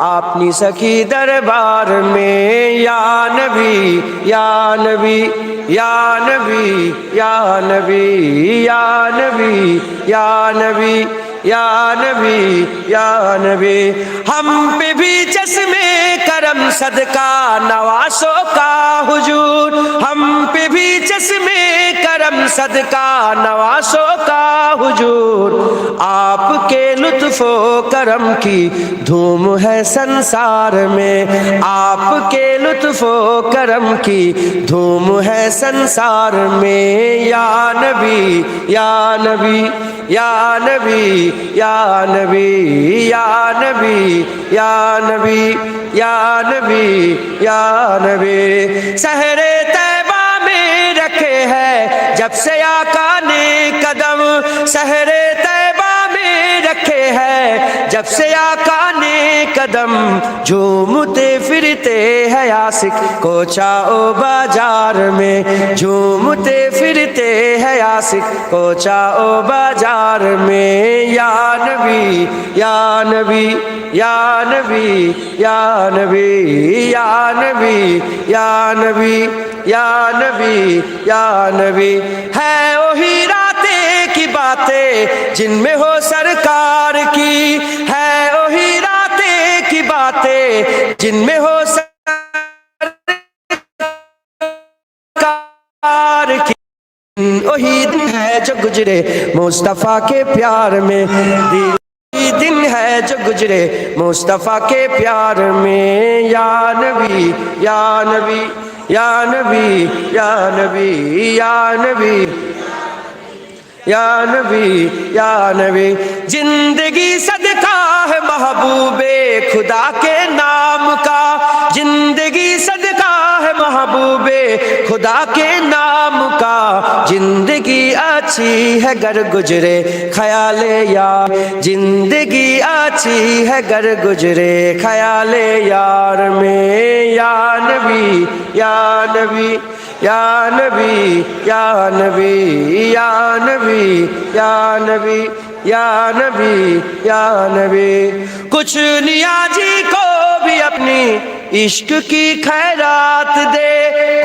اپنی سخی دربار میں، یا نبی یا نبی یا نبی یا نبی یا نبی یا نبی یا نبی یا نبی۔ ہم پہ بھی چشمے کرم صدقہ نواسوں کا حجور۔ ہم پہ بھی چشمے کرم صدقہ نواسوں کا حجور۔ آپ کے لطف و کرم کی دھوم ہے سنسار میں۔ آپ کے لطف و کرم کی دھوم ہے سنسار میں۔ یا نبی یا نبی یا نبی یا نبی یا نبی یا نبی۔ یا نبی یا نبی، سحر طیبہ میں رکھے ہے جب سے آقا نے قدم، سحر طیبہ میں رکھے ہے جب سے آقا نے قدم، جھومتے پھرتے ہے آسک کوچا او بازار میں، جھومتے پھرتے ہے آسک کوچا او بازار میں۔ یا نبی یا نبی۔ یا نبی یا نبی یا نبی یا نبی یا نبی یا نبی۔ ہے وہی راتیں کی باتیں جن میں ہو سرکار کی۔ ہے وہی راتیں کی باتیں جن میں ہو سرکار کی۔ وہی دن ہے جو گزرے مصطفیٰ کے پیار میں۔ دن ہے جو گزرے مصطفیٰ کے پیار میں۔ یا نبی یا نبی یا نبی یا نبی یا نبی یا نبی یا نبی۔ زندگی صدقہ ہے محبوب خدا کے نام کا۔ زندگی صدقہ ہے محبوب خدا کے نام জিন্দগি আছি হ্যাগর গুজরে, খয়ালে ইয়া জিন্দগি আছি হ্যাগর গুজরে, খয়ালে ইয়ার। মে ইয়া নবী ইয়া নবী ইয়া নবী ইয়া নবী ইয়া নবী ইয়া নবী یا نبی یا نبی کچھ نیا جی کو بھی اپنی عشق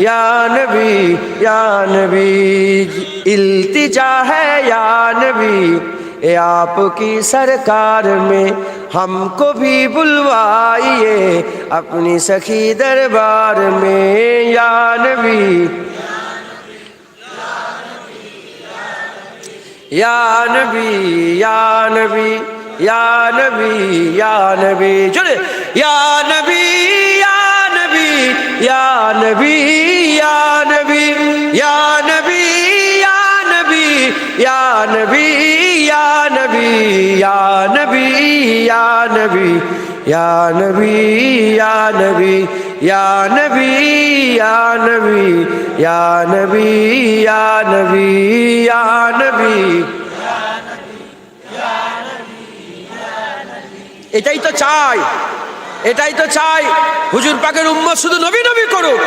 یا نبی یا نبی، التجا ہے یا نبی، اے آپ کی سرکار میں ہم کو بھی بلوائیے اپنی سخی دربار میں، یا نبی۔ یا نبی یا نبی یا نبی یا نبی، چلے۔ یا نبی۔ ইয়া নবী ইয়া নবী ইয়া নবী ইয়া নবী ইয়া নবী ইয়া নবী ইয়া নবী ইয়া নবী ইয়া নবী ইয়া নবী ইয়া নবী ইয়া নবী ইয়া নবী ইয়া নবী ইয়া নবী এটাই তো চাই এটাই তো চাই। হুজুর পাকের উম্মত শুধু নবী নবী করুক।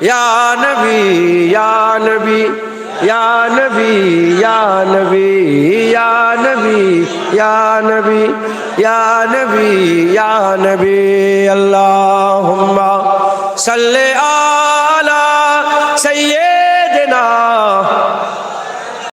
ইয়া নবী